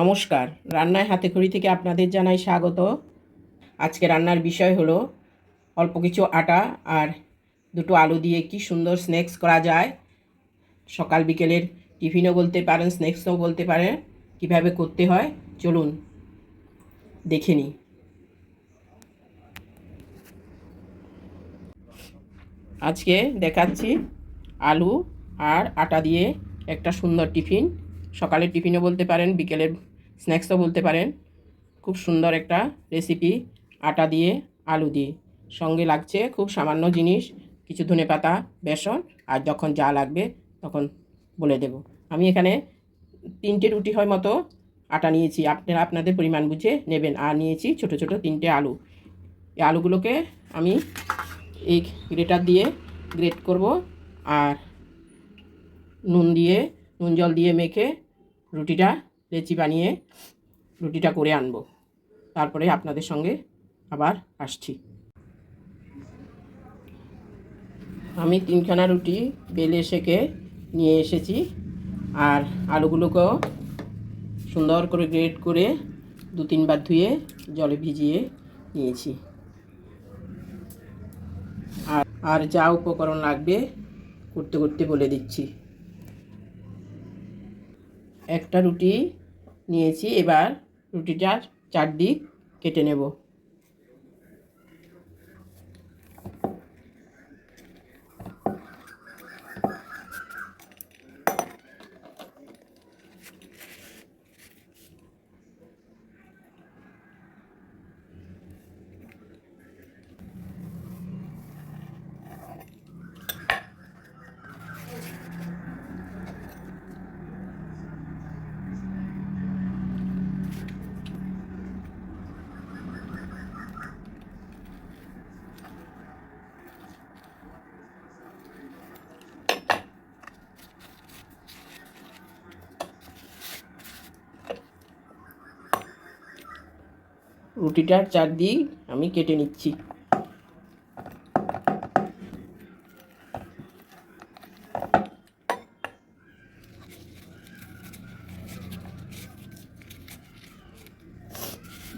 নমস্কার। রান্নায় হাতে খড়ি থেকে আপনাদের জানাই স্বাগত। আজকে রান্নার বিষয় হলো অল্প কিছু আটা আর দুটো আলু দিয়ে কি সুন্দর স্ন্যাক্স করা যায়। সকাল বিকেলের টিফিনও বলতে পারেন, স্ন্যাক্সও বলতে পারেন, কীভাবে করতে হয়, চলুন দেখে নিই। আজকে দেখাচ্ছি আলু আর আটা দিয়ে একটা সুন্দর টিফিন। সকালের টিফিনও বলতে পারেন, বিকেলের স্ন্যাক্সও বলতে পারেন। খুব সুন্দর একটা রেসিপি আটা দিয়ে, আলু দিয়ে। সঙ্গে লাগছে খুব সামান্য জিনিস, কিছু ধনে পাতা, বেসন, আর যখন যা লাগবে তখন বলে দেব। আমি এখানে তিনটে রুটি হয় মতো আটা নিয়েছি। আপনারা আপনাদের পরিমাণ বুঝে নেবেন। আর নিয়েছি ছোট ছোট তিনটে আলু। এই আলুগুলোকে আমি এই গ্রেটার দিয়ে গ্রেট করব। আর নুন দিয়ে, নুন জল দিয়ে মেখে রুটিটা, লেচি বানিয়ে রুটিটা করে আনব। তারপরে আপনাদের সঙ্গে আবার আসছি। আমি তিনখানা রুটি বেলে সেকে নিয়ে এসেছি আর আলুগুলোকেও সুন্দর করে গ্রেড করে দু তিনবার ধুয়ে জলে ভিজিয়ে নিয়েছি। আর আর যা উপকরণ লাগবে করতে করতে বলে দিচ্ছি। একটা রুটি নিয়েছি এবার রুটিটার চারদিক কেটে নেব। রুটিটার চারদিক আমি কেটে নিচ্ছি।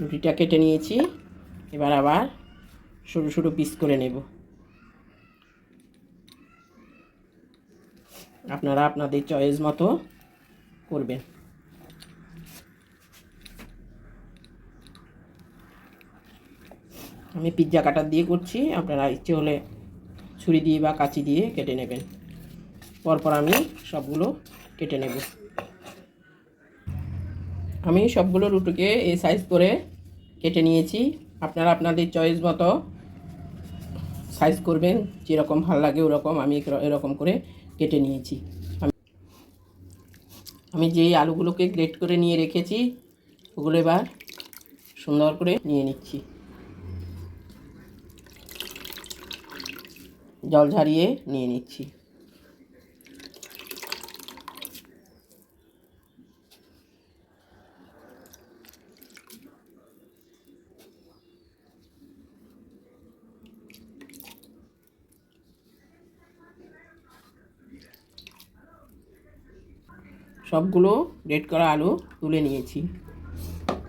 রুটিটা কেটে নিয়েছি। এবার আবার সরু সরু পিস করে নেব। আপনারা আপনাদের চয়েস মতো করবেন। আমি পিৎজা কাটার দিয়ে করছি। আপনারা ইচ্ছে হলে ছুরি দিয়ে বা কাঁচি দিয়ে কেটে নেবেন। পরপর আমি সবগুলো কেটে নেব। আমি সবগুলো রুটিকে এই সাইজ করে কেটে নিয়েছি। আপনারা আপনাদের চয়েস মতো সাইজ করবেন। যেরকম ভালো লাগে ওরকম আমি এরকম করে কেটে নিয়েছি। আমি যেই আলুগুলোকে গ্রেট করে নিয়ে রেখেছি, ওগুলো এবার সুন্দর করে নিয়ে নিচ্ছি। জল ঝারিয়ে নিয়ে নিচ্ছি। সবগুলো রেড করা আলু তুলে নিয়েছি।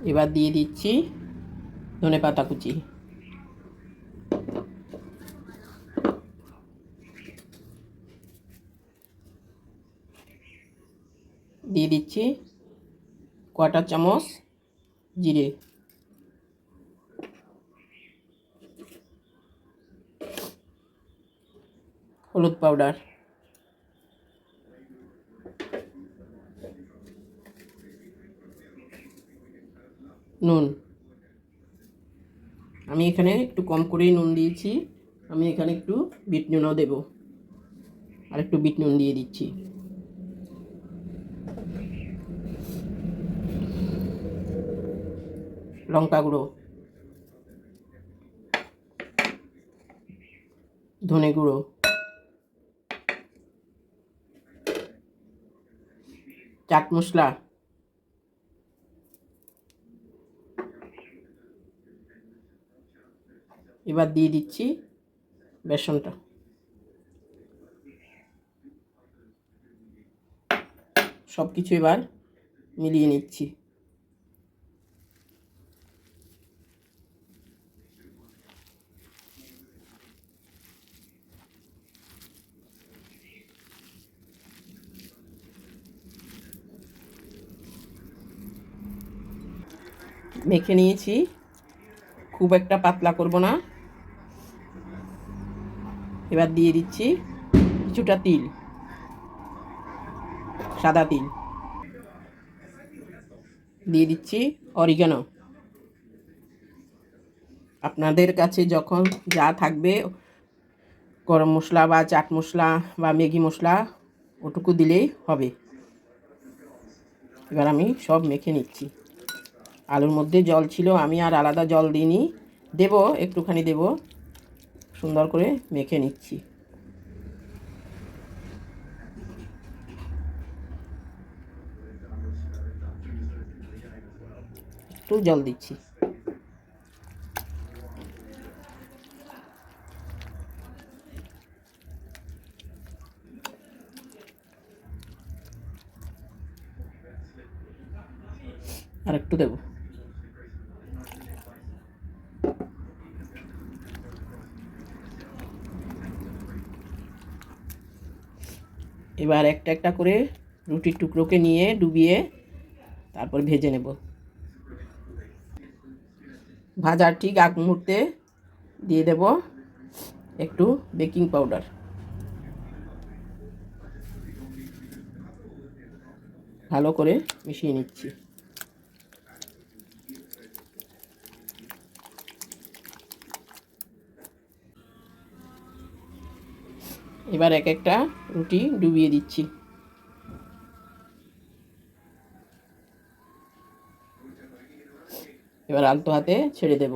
এবার দিয়ে দিচ্ছি ধনে পাতা কুচি। দিয়ে দিচ্ছি কটা চামচ জিরে। হলুদ পাউডার নুন। আমি এখানে একটু কম করেই নুন দিয়েছি। আমি এখানে একটু বিট নুনও দেব। আর একটু বিট নুন দিয়ে দিচ্ছি। লঙ্কা গুঁড়ো, ধনে গুঁড়ো, চাট মশলা, এবার দিয়ে দিচ্ছি বেসনটা। সব কিছু এবার মিলিয়ে নিচ্ছি। মেখে নিয়েছি। খুব একটা পাতলা করব না। এবার দিয়ে দিচ্ছি কিছুটা তিল, সাদা তিল। দিয়ে দিচ্ছি অরিগানো আপনাদের কাছে যখন যা থাকবে, গরম মশলা বা চাট মশলা বা ম্যাগি মশলা, ওটুকু দিলেই হবে। এবার আমি সব মেখে নিচ্ছি। আলুর মধ্যে জল ছিল, আমি আর আলাদা জল দিইনি। দেব, একটুখানি দেব। সুন্দর করে মেখে নিচ্ছি। একটু জল দিচ্ছি। আর একটু দেবো। এবার একটা একটা করে রুটির টুকরোকে নিয়ে ডুবিয়ে তারপর ভেজে নেব। ভাজার ঠিক আগ মুহূর্তে দিয়ে দেব একটু বেকিং পাউডার। ভালো করে মিশিয়ে নিচ্ছি। এবার এক একটা রুটি ডুবিয়ে দিচ্ছি। এবার আলতো হাতে ছেড়ে দেব।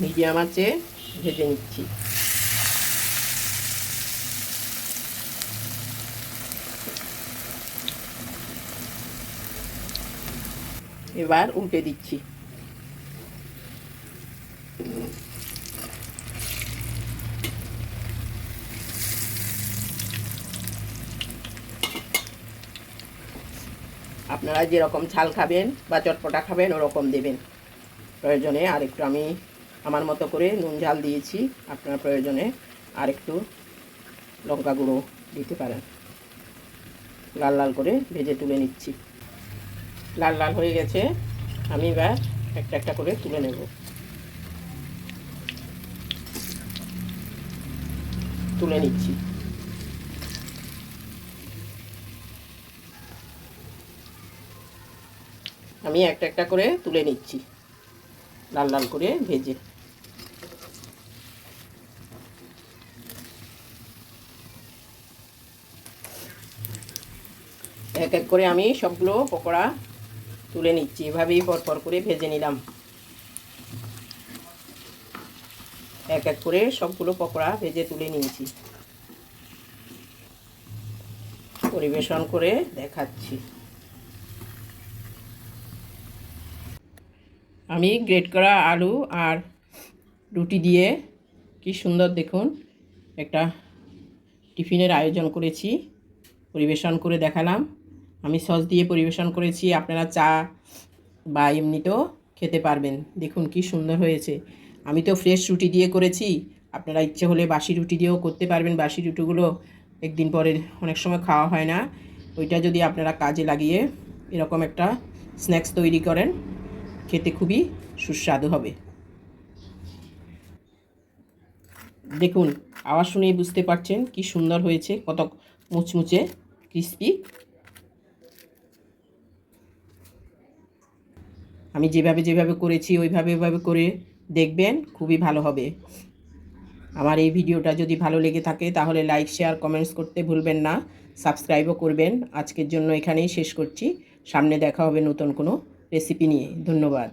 মিডিয়াম আছে ভেজে নিচ্ছি। এবার উল্টে দিচ্ছি। আপনারা যেরকম ঝাল খাবেন বা চটপটা খাবেন, ওরকম দেবেন। প্রয়োজনে আর একটু আমি আমার মতো করে নুন ঝাল দিয়েছি। আপনার প্রয়োজনে আর একটু লঙ্কা গুঁড়ো দিতে পারেন। লাল লাল করে ভেজে তুলে নিচ্ছি। লাল লাল হয়ে গেছে, আমি এবার একটা একটা করে তুলে নেব। তুলে নিচ্ছি। আমি একটা একটা করে তুলে নিচ্ছি, লাল লাল করে ভেজে। এক এক করে আমি সবগুলো পকোড়া তুলে নিচ্ছি। এভাবেই পরপর করে ভেজে নিলাম। এক এক করে সবগুলো পকোড়া ভেজে তুলে নিয়েছি। পরিবেশন করে দেখাচ্ছি। আমি গ্রেট করা আলু আর রুটি দিয়ে কি সুন্দর দেখুন, একটা টিফিনের আয়োজন করেছি। পরিবেশন করে দেখালাম। আমি সস দিয়ে পরিবেশন করেছি, আপনারা চা বা এমনিতেও খেতে পারবেন। দেখুন কি সুন্দর হয়েছে। আমি তো ফ্রেশ রুটি দিয়ে করেছি, আপনারা ইচ্ছে হলে বাসি রুটি দিয়েও করতে পারবেন। বাসি রুটিগুলো একদিন পরে অনেক সময় খাওয়া হয় না। ওইটা যদি আপনারা কাজে লাগিয়ে এরকম একটা স্ন্যাক্স তৈরি করেন, খেতে খুবই সুস্বাদু হবে। দেখুন, আওয়াজ শুনেই বুঝতে পারছেন কি সুন্দর হয়েছে, কত মুচমুচে ক্রিস্পি আমি যেভাবে যেভাবে করেছি, ওইভাবে ওইভাবে করে দেখবেন খুবই ভালো হবে। আমার এই ভিডিওটা যদি ভালো লেগে থাকে তাহলে লাইক শেয়ার কমেন্টস করতে ভুলবেন না। সাবস্ক্রাইবও করবেন। আজকের জন্য এখানেই শেষ করছি। সামনে দেখা হবে নতুন কোনো রেসিপি নিয়ে। ধন্যবাদ।